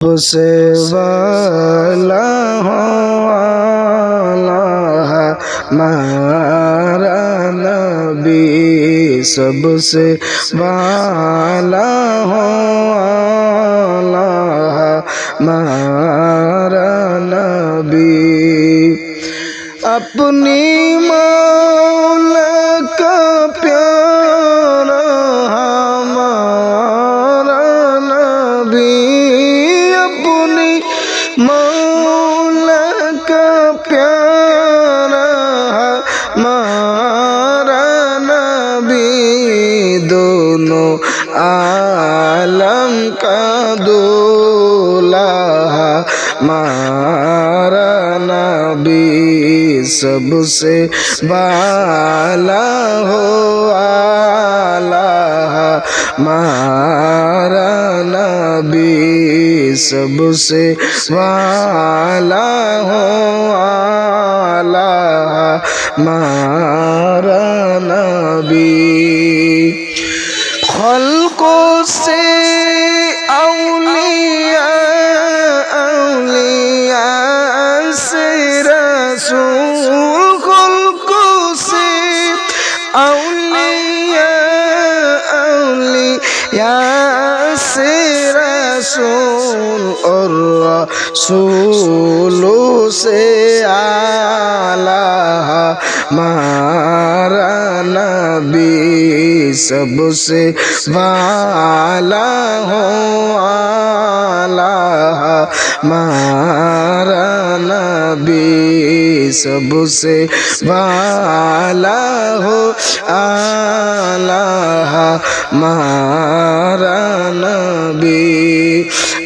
سے والا ہو والا ہمارا نبی سب سے والا ہو والا ہمارا نبی اپنی مولا دولہا ہمارا نبی سب سے بالا ہو آلہ ہمارا نبی سب سے والا ہو آلہ ہمارا نبی۔ خلقوں سے اولیاء اولیاء سے رسول خلقوں سے اولیاء اولیاء سے رسول اور رسولوں سے آلہ ہمارا نبی سب سے والا ہو آلہ ہمارا نبی سب سے والا ہو آلہ ہمارا نبی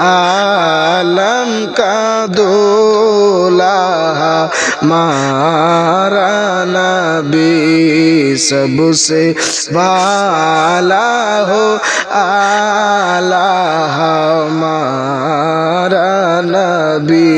আলম কাদোলা মারা নবী সবসে ভালা হো আলা মারা নবী